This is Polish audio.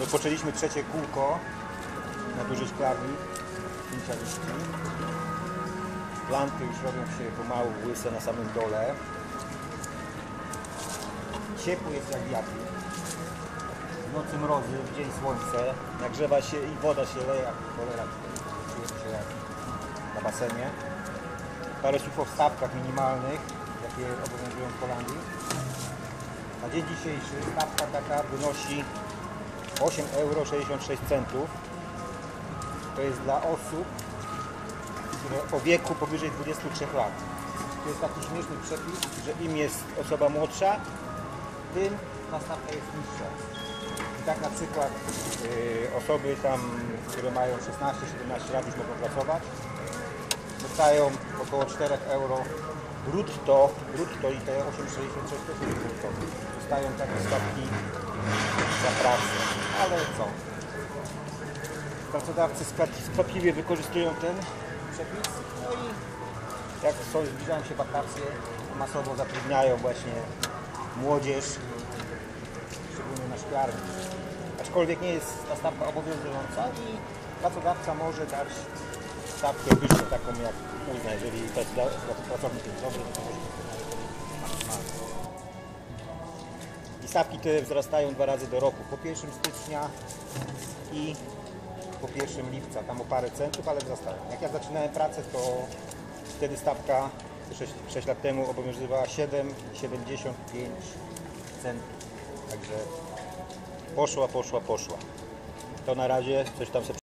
Rozpoczęliśmy trzecie kółko na dużej szklarni pięcia liści. Lampy już robią się pomału łyse na samym dole. Ciepło jest jak wiatr. W nocy mrozy, w dzień słońce. Nagrzewa się i woda się leje jak cholera. Się jak na basenie. Parę słów o stawkach minimalnych, jakie obowiązują w Holandii. Na dzień dzisiejszy stawka taka wynosi 8,66 euro. To jest dla osób, które o wieku powyżej 23 lat. To jest taki śmieszny przepis, że im jest osoba młodsza, tym ta stawka jest niższa. I tak na przykład y, osoby tam, które mają 16-17 lat już mogą pracować, dostają około 4 euro brutto, brutto i te 8,66 to jest brutto. Dostają takie stawki za pracę. Ale co? Pracodawcy skwapliwie wykorzystują ten przepis. No i jak są, zbliżają się wakacje, masowo zatrudniają właśnie młodzież, szczególnie na szklarni. Aczkolwiek nie jest ta stawka obowiązująca i pracodawca może dać stawkę wyższą taką jak uzna, jeżeli prac- pracownik jest dobry, to może maksymalnie. Stawki te wzrastają dwa razy do roku. Po 1 stycznia i po 1 lipca, tam o parę centów, ale wzrastają. Jak ja zaczynałem pracę, to wtedy stawka 6, 6 lat temu obowiązywała 7,75 centów. Także poszła, poszła, poszła. To na razie coś tam sobie